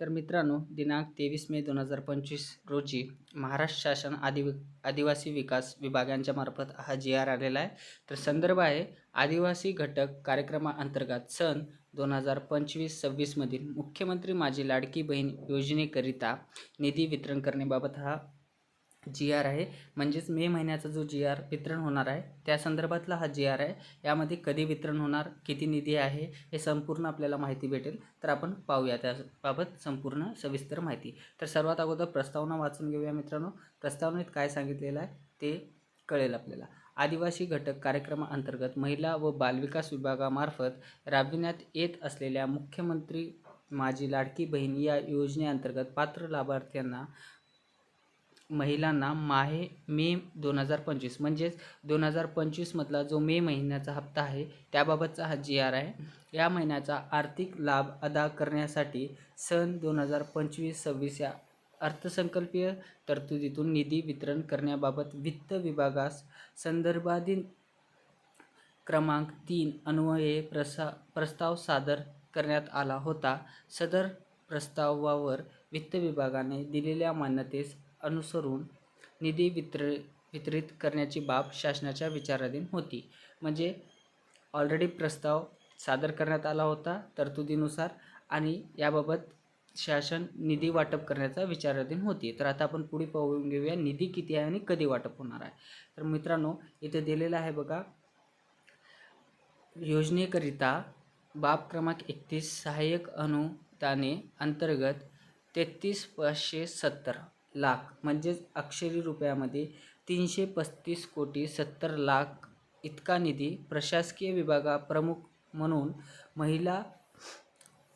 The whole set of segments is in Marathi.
तर मित्रांनो दिनांक तेवीस मे दोन हजार पंचवीस रोजी महाराष्ट्र शासन आदिव आदिवासी विकास विभागांच्या मार्फत हा जी आर आलेला आहे. तर संदर्भ आहे आदिवासी घटक कार्यक्रमाअंतर्गत सन दोन हजार पंचवीस सव्वीसमधील मुख्यमंत्री माझी लाडकी बहीण योजनेकरिता निधी वितरण करण्याबाबत हा जी आर आहे. म्हणजेच मे महिन्याचा जो जी आर वितरण होणार आहे त्या संदर्भातला हा जी आर आहे. यामध्ये कधी वितरण होणार किती निधी आहे हे संपूर्ण आपल्याला माहिती भेटेल. तर आपण पाहूया त्याबाबत संपूर्ण सविस्तर माहिती. तर सर्वात अगोदर प्रस्तावना वाचून घेऊया मित्रांनो. प्रस्तावनेत काय सांगितलेलं आहे ते कळेल आपल्याला. आदिवासी घटक कार्यक्रमाअंतर्गत महिला व बालविकास विभागामार्फत राबविण्यात येत असलेल्या मुख्यमंत्री माझी लाडकी बहीण या योजनेअंतर्गत पात्र लाभार्थ्यांना महिलांना माहे मे दोन हजार पंचवीस म्हणजेच दोन हजार पंचवीसमधला जो मे महिन्याचा हप्ता आहे त्याबाबतचा हा जी आर आहे. या महिन्याचा आर्थिक लाभ अदा करण्यासाठी सन दोन हजार पंचवीस सव्वीस या अर्थसंकल्पीय तरतुदीतून निधी वितरण करण्याबाबत वित्त विभागास संदर्भाधीन क्रमांक तीन अन्वये प्रसा प्रस्ताव सादर करण्यात आला होता. सदर प्रस्तावावर वित्त विभागाने दिलेल्या मान्यतेस अनुसरून निधी वितर वितरित करण्याची बाब शासनाच्या विचाराधीन होती. म्हणजे ऑलरेडी प्रस्ताव सादर करण्यात आला होता तरतुदीनुसार आणि याबाबत शासन निधी वाटप करण्याचा विचाराधीन होती. तर आता आपण पुढे पाहून घेऊया निधी किती आहे आणि कधी वाटप होणार आहे. तर मित्रांनो इथे दिलेलं आहे बघा योजनेकरिता बाब क्रमांक एकतीस सहाय्यक अनुदाने अंतर्गत तेहतीस पाचशे सत्तर. लाख म्हणजेच अक्षरी रुपयामध्ये तीनशे पस्तीस कोटी सत्तर लाख इतका निधी प्रशासकीय विभागा प्रमुख म्हणून महिला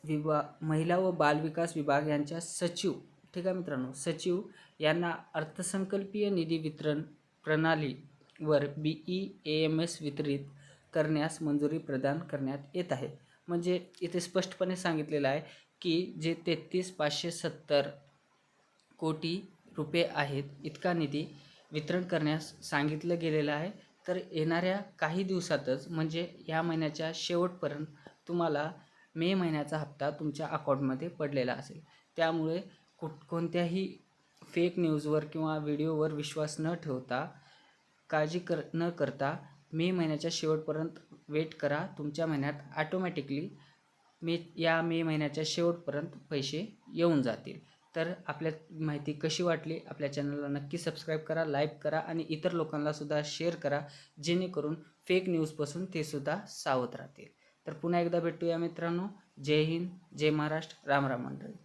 विभा महिला व बालविकास विभाग यांच्या सचिव ठीक आहे मित्रांनो सचिव यांना अर्थसंकल्पीय निधी वितरण प्रणालीवर B E A M S वितरित करण्यास मंजुरी प्रदान करण्यात येत आहे. म्हणजे इथे स्पष्टपणे सांगितलेलं आहे की जे तेहतीस पाचशे सत्तर कोटी रुपये आहेत. इतका निधी वितरण करण्यास सांगितलं गेलेलं आहे. तर येणाऱ्या काही दिवसातच म्हणजे या महिन्याच्या शेवटपर्यंत तुम्हाला मे महिन्याचा हप्ता तुमच्या अकाउंटमध्ये पडलेला असेल. त्यामुळे कुठ कोणत्याही फेक न्यूजवर किंवा व्हिडिओवर विश्वास न ठेवता काळजी कर न करता मे महिन्याच्या शेवटपर्यंत वेट करा. तुमच्या महिन्यात ॲटोमॅटिकली मे या मे महिन्याच्या शेवटपर्यंत पैसे येऊन जातील. तर आपल्या माहिती कशी वाटली आपल्या चॅनलला नक्की सबस्क्राईब करा लाईक करा आणि इतर लोकांनासुद्धा शेअर करा जेणेकरून फेक न्यूजपासून ते सुद्धा सावध राहतील. तर पुन्हा एकदा भेटूया मित्रांनो. जय हिंद जय महाराष्ट्र राम राम मंडळी.